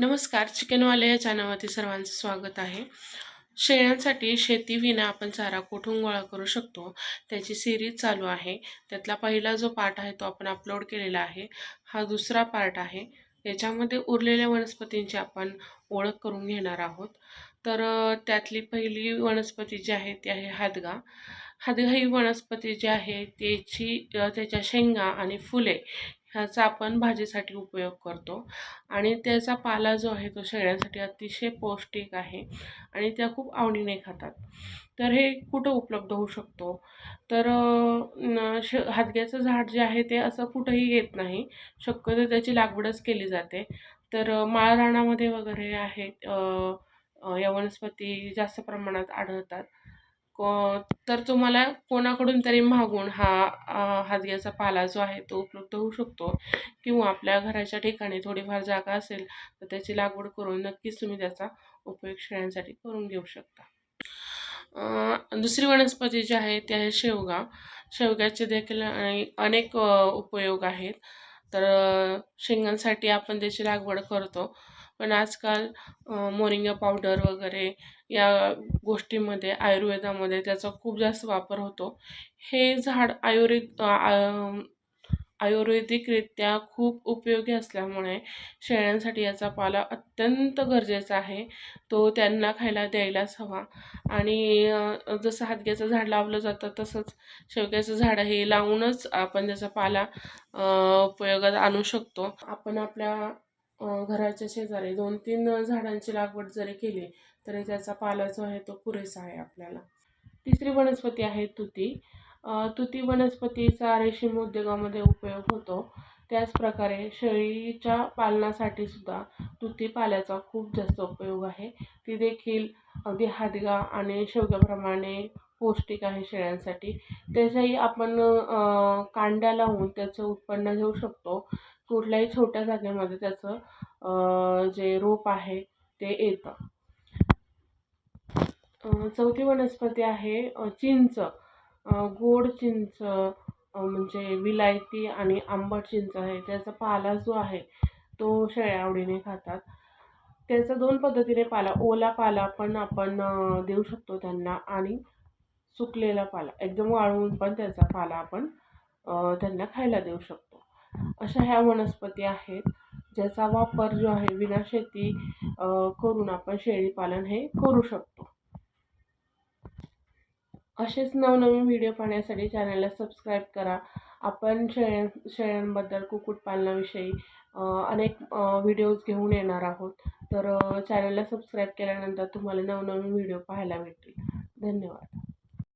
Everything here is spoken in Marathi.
नमस्कार चिकनवाले या चॅनलवरती सर्वांचं स्वागत आहे. शेळ्यांसाठी शेतीविना आपण चारा कुठून गोळा करू शकतो? त्याची सिरीज चालू आहे. त्यातला पहिला जो पार्ट आहे तो आपण अपलोड केलेला आहे. हा दुसरा पार्ट आहे. याच्यामध्ये उरलेल्या वनस्पतींची आपण ओळख करून घेणार आहोत. तर त्यातली पहिली वनस्पती जी आहे ती आहे हादगा. हादगा ही वनस्पती जी आहे त्याची त्याच्या शेंगा आणि फुले ह्याचा आपण भाजीसाठी उपयोग करतो. आणि त्याचा पाला जो आहे तो शेळ्यांसाठी अतिशय पौष्टिक आहे आणि त्या खूप आवडीने खातात. तर हे कुठं उपलब्ध होऊ शकतो? तर श हादग्याचं झाड जे आहे ते असं कुठंही येत नाही. शक्यतो त्याची लागवडच केली जाते. तर माळरानामध्ये वगैरे आहेत या वनस्पती जास्त प्रमाणात आढळतात. तर तुम्हाला कोणाकडून तरी मागून हा हादग्याचा पाला जो आहे तो उपलब्ध होऊ शकतो किंवा आपल्या घराच्या ठिकाणी थोडीफार जागा असेल तर त्याची लागवड करून नक्कीच तुम्ही त्याचा उपयोग शेळ्यांसाठी करून घेऊ शकता. दुसरी वनस्पती जी आहे ती आहे शेवगा. शेवग्याचे देखील आणि अनेक उपयोग आहेत. तर शेंगांसाठी आपण त्याची लागवड करतो. पण आजकाल मोरिंगा पावडर वगैरे या गोष्टींमध्ये आयुर्वेदामध्ये त्याचा खूप जास्त वापर होतो. हे झाड आयुर्वेद आयुर्वेदिकरित्या खूप उपयोगी असल्यामुळे शेळ्यांसाठी याचा पाला अत्यंत गरजेचा आहे. तो त्यांना खायला द्यायलाच हवा. आणि जसं हातग्याचं झाड लावलं जातं तसंच शेवग्याचं झाड हे लावूनच आपण त्याचा पाला उपयोगात आणू शकतो. आपण आपल्या घराच्या शेजारी दोन तीन झाडांची लागवड जरी केली तरी त्याचा पाला जो आहे तो पुरेसा आहे आपल्याला. तिसरी वनस्पती आहे तुती. तुती वनस्पतीचा रेशीम उद्योगामध्ये उपयोग होतो. त्याचप्रकारे शेळीच्या पालनासाठी सुद्धा तुती पाल्याचा खूप जास्त उपयोग आहे. ती देखील अगदी हादगा आणि शेवग्याप्रमाणे पौष्टिक आहे शेळ्यांसाठी. त्याच्याही आपण कांड्या लावून त्याचं उत्पन्न घेऊ शकतो. कुठल्याही छोट्या जागेमध्ये त्याचं जे रोप आहे ते येतं. चौथी वनस्पती आहे चिंच. गोड चिंच म्हणजे विलायती आणि आंबट चिंच आहे. त्याचा पाला जो आहे तो शेळ्या आवडीने खातात. त्याचा दोन पद्धतीने पाला ओला पाला पण आपण देऊ शकतो त्यांना आणि सुकलेला पाला. एकदम वाळवून पण त्याचा पाला आपण त्यांना खायला देऊ शकतो. अशा ह्या वनस्पती आहेत ज्याचा वापर जो आहे विना शेती करून आपण शेळीपालन हे करू शकतो. असेच नवनवीन व्हिडिओ पाहण्यासाठी चॅनलला सबस्क्राईब करा. आपण शेळ्यां शेळ्यांबद्दल कुक्कुटपालनाविषयी अनेक व्हिडिओज घेऊन येणार आहोत. तर चॅनलला सबस्क्राईब केल्यानंतर तुम्हाला नवनवीन व्हिडिओ पाहायला भेटतील. धन्यवाद.